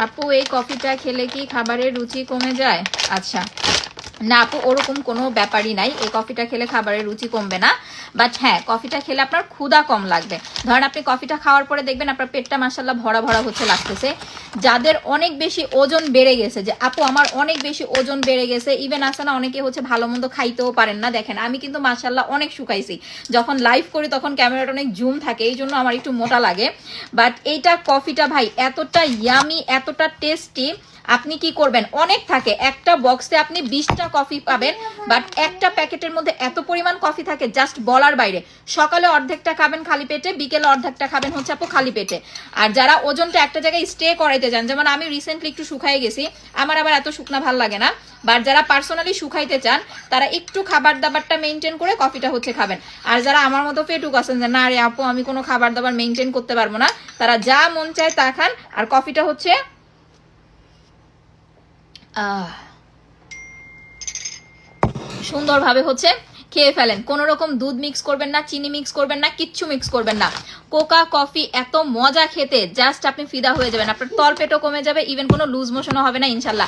আপু এই কফিটা খেলে কি খাবারের রুচি কমে যায়? আচ্ছা। না আপু ওরকম কোনো ব্যাপারই নাই। এই কফিটা খেলে খাবারের রুচি কমবে না। বাট হ্যাঁ কফিটা খেলে আপনার ক্ষুধা কম লাগবে। ধরেন আপনি কফিটা খাওয়ার পরে দেখবেন আপনার পেটটা মাসাল্লাহ ভরা ভরা হচ্ছে, লাগতেছে। যাদের অনেক বেশি ওজন বেড়ে গেছে, যে আপু আমার অনেক বেশি ওজন বেড়ে গেছে ইভেন আসে না, অনেকে হচ্ছে ভালো মন্দ খাইতেও পারেন না। দেখেন, আমি কিন্তু মাসাল্লাহ অনেক শুকাইছি। যখন লাইভ করি তখন ক্যামেরাটা অনেক জুম থাকে, এই জন্য আমার একটু মোটা লাগে। বাট এইটা কফিটা ভাই, এতটা ইয়ামি এতটা টেস্টি আপনি কি করবেন? অনেক থাকে। একটা বক্সে আপনি বিশটা কফি পাবেন বাট একটা প্যাকেটের মধ্যে এত পরিমাণ কফি থাকে জাস্ট বলার বাইরে। সকালে অর্ধেকটা খাবেন খালি পেটে, বিকেলে অর্ধেকটা খাবেন হচ্ছে আপু খালি পেটে। আর যারা ওজনটা একটা জায়গায় স্টে করাইতে চান, যেমন আমি রিসেন্টলি একটু শুকাই গেছি, আমার আবার এত শুকনা ভালো লাগে না বাট যারা পার্সোনালি শুকাইতে চান, তারা একটু খাবার দাবারটা মেনটেন করে কফিটা হচ্ছে খাবেন। আর যারা আমার মতো পেটুক আছেন, যে না রে আপু, আমি কোনো খাবার দাবার মেনটেন করতে পারব না, তারা যা মন চায় তা খান, আর কফিটা হচ্ছে, আহ সুন্দরভাবে হচ্ছে খেয়ে ফেলেন। কোনো রকম দুধ মিক্স করবেন না, চিনি মিক্স করবেন না, কিচ্ছু মিক্স করবেন না। কোকা, কফি এত মজা খেতে জাস্ট আপনি ফিদা হয়ে যাবেন। আপনার তল পেটও কমে যাবে ইভেন কোনো লুজ মোশনও হবে না, ইনশাল্লাহ।